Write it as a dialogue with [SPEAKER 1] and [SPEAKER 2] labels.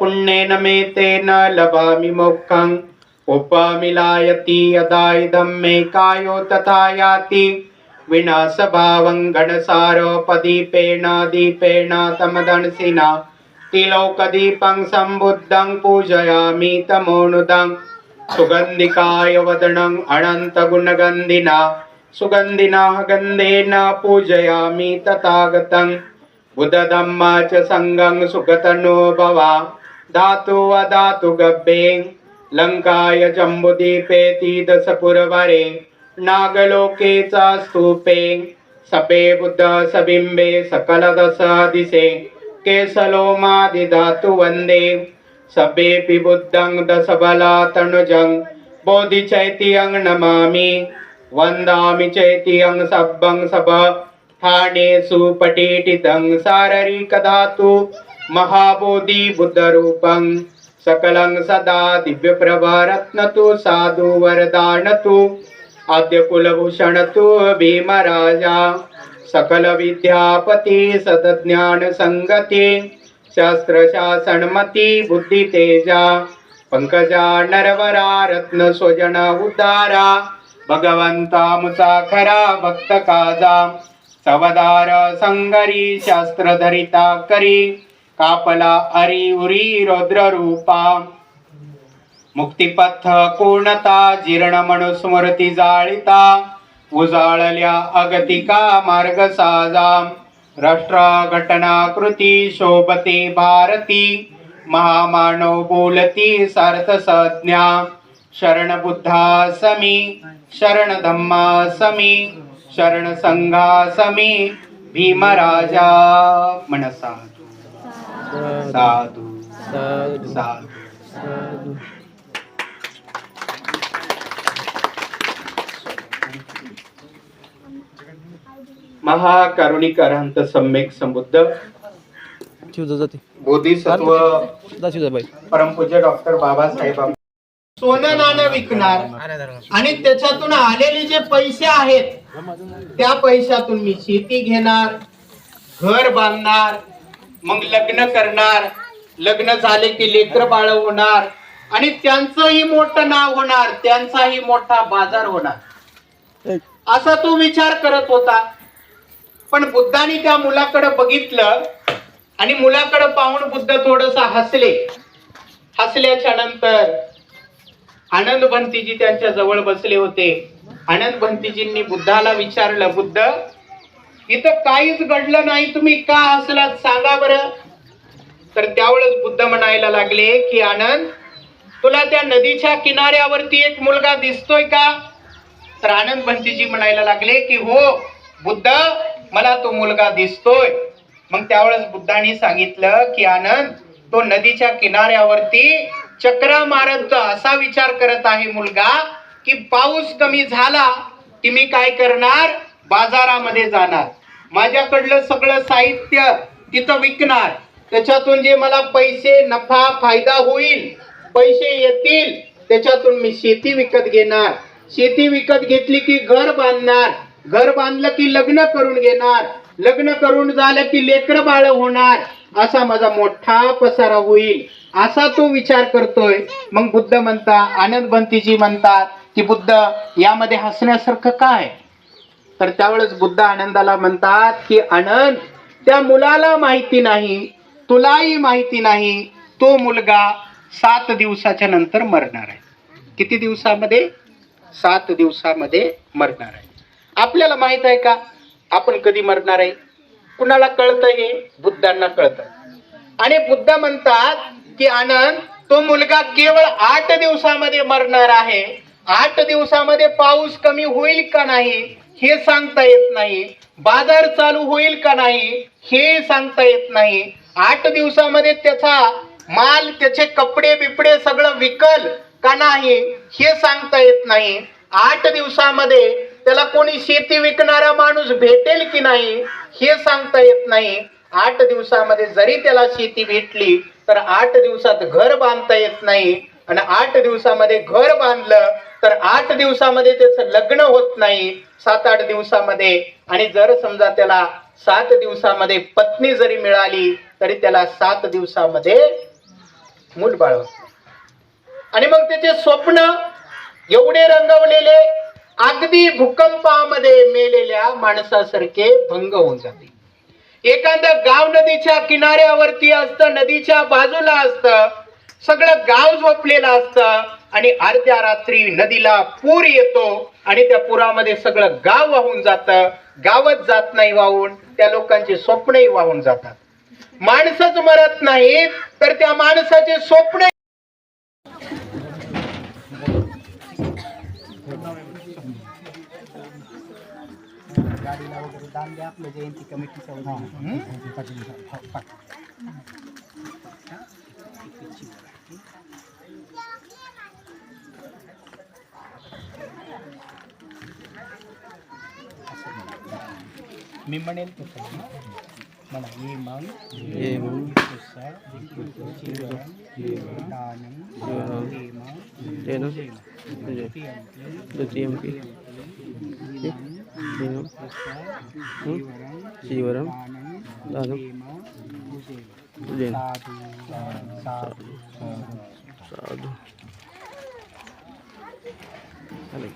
[SPEAKER 1] पुण्येन मे तेन लभामि मोक्षम् उपमिलायति यदा इदं मे कायो तथा याति। विनाशभावं गणसारोपदीपेण दीपेण तमदंसिना। तिलोकदीपं सम्बुद्धं पूजयामि तमोनुदं सुगन्धिकाय वदनम् अनन्तगुणगन्धिना। सुगन्धिना गन्धेन पूजयामि तथागतं। बुधदम्मा च सङ्गं सुगतनो भवा धातु अधातु गब्बे लङ्काय जम्बुदीपेति दशपुरवरे नागलोके च स्तूपे सपे बुद्ध सबिम्बे सकलदश दिशे केशलोमादिधातु वन्दे सबेपि बुद्धं दशबला तनुजं बोधिचैत्यं नमामि वन्दामि चैत्यं सब्बं सब ठाणेषु पटीटितं शारीरिकधातु महाबोधि बुद्धरूपं सकलं सदा दिव्यप्रभारत्नतु साधु वरदानतु आद्यकुलभूषण तु भीमराजा। सकलविद्यापती सदज्ञानसङ्गते शास्त्रशासनमती बुद्धितेजा। पङ्कजा नरवरा रत्नस्वजन उदारा भगवंता मुचा खरा भक्त सवदार सङ्गरी शास्त्रधरिता करी। कापला अरी उरी रौद्र रूपा मुक्तिपथ पूर्णता जीर्ण मनुस्मृती जाळिता. उजाळल्या अगतिका मार्ग साजा. राष्ट्र घटना कृती शोभते भारती. महामानव बोलती सार्थ संज्ञा शरण बुद्धा समी शरण धम्मा समी शरण संघा समी भीमराजा. मनसा. साधू साधू।
[SPEAKER 2] साधू
[SPEAKER 1] साधू महाकरुणिकरांत सम्यक संबुद्ध बोधिसत्व परमपूज्य डॉक्टर बाबासाहेब. सोनं नाणं विकणार आणि त्याच्यातून आलेले जे पैसे आहेत त्या पैशातून मी शेती घेणार घर बांधणार मग लग्न करणार. लग्न झाले की लेकर बाळ होणार. आणि त्यांचंही मोठं नाव होणार. त्यांचाही मोठा बाजार होणार. असा तो विचार करत होता. पण बुद्धाने त्या मुलाकडे बघितलं आणि मुलाकडे पाहून बुद्ध थोडस हसले. हसल्याच्या नंतर आनंद भंतीजी त्यांच्या जवळ बसले होते. आनंद भंतीजींनी बुद्धाला विचारलं बुद्ध इथं काहीच घडलं नाही. तुम्ही का हसलात सांगा बरं. तर त्यावेळेस बुद्ध म्हणायला लागले की आनंद तुला त्या नदीच्या किनाऱ्यावरती एक मुलगा दिसतोय का? तर आनंद भंतीजी म्हणायला लागले की हो बुद्ध मला तो मुलगा दिसतोय. मग त्यावेळेस बुद्धांनी सांगितलं की आनंद तो नदीच्या किनाऱ्यावरती चक्रा मारत असा विचार करत आहे मुलगा की पाऊस कमी झाला की मी काय करणार? बाजारामध्ये जाणार. माझ्याकडलं सगळं साहित्य तिथं विकणार. त्याच्यातून जे मला पैसे नफा फायदा होईल पैसे येतील त्याच्यातून मी शेती विकत घेणार. शेती विकत घेतली की घर बांधणार. घर बांधलं की लग्न करून घेणार. लग्न करून झालं की लेकर बाळ होणार. असा माझा मोठा पसारा होईल. असा तो विचार करतोय. मग बुद्ध म्हणता आनंद भंतीजी म्हणतात की बुद्ध यामध्ये हसण्यासारखं काय? तर त्यावेळेस बुद्ध आनंदाला म्हणतात की आनंद त्या मुलाला माहिती नाही तुलाही माहिती नाही तो मुलगा सात दिवसाच्या नंतर मरणार आहे. किती दिवसामध्ये? सात दिवसामध्ये मरणार आहे. आपल्याला माहीत आहे का? आपण कधी मरणार आहे? कुणाला कळतं हे? बुद्धांना कळतं. आणि बुद्ध म्हणतात की आनंद तो मुलगा केवळ आठ दिवसामध्ये मरणार आहे. आठ दिवसामध्ये पाऊस कमी होईल का नाही? हे सांगता येत नाही. बाजार चालू होईल का नाही हे सांगता येत नाही. आठ दिवसामध्ये त्याचा माल त्याचे कपडे बिपडे सगळं विकल का नाही हे सांगता येत नाही. आठ दिवसामध्ये त्याला कोणी शेती विकणारा माणूस भेटेल की नाही हे सांगता येत नाही. आठ दिवसामध्ये जरी त्याला शेती भेटली तर आठ दिवसात घर बांधता येत नाही. आणि आठ दिवसामध्ये घर बांधलं तर आठ दिवसामध्ये त्याचं लग्न होत नाही सात आठ दिवसामध्ये. आणि जर समजा त्याला सात दिवसामध्ये पत्नी जरी मिळाली तरी त्याला सात दिवसामध्ये मूल बाळ आणि मग त्याचे स्वप्न एवढे रंगवलेले अगदी भूकंपामध्ये मेलेल्या माणसासारखे भंग होऊन जाते. एखादं गाव नदीच्या किनाऱ्यावरती असतं नदीच्या बाजूला असतं सगळं गाव झोपलेलं असतं आणि अर्ध्या रात्री नदीला पूर येतो आणि त्या पुरामध्ये सगळं गाव वाहून जातं. गावच जात नाही वाहून त्या लोकांचे स्वप्नही वाहून जातात. माणसंच मरत नाहीत तर त्या माणसाचे स्वप्न
[SPEAKER 3] जयंती मी म्हणेल तसं म्हणा तेन मग
[SPEAKER 2] ये मग
[SPEAKER 3] दानं
[SPEAKER 2] तृतीयं
[SPEAKER 3] पी శ్రీవరం
[SPEAKER 2] దానం
[SPEAKER 3] ఉదయం సాధు
[SPEAKER 2] అలాగే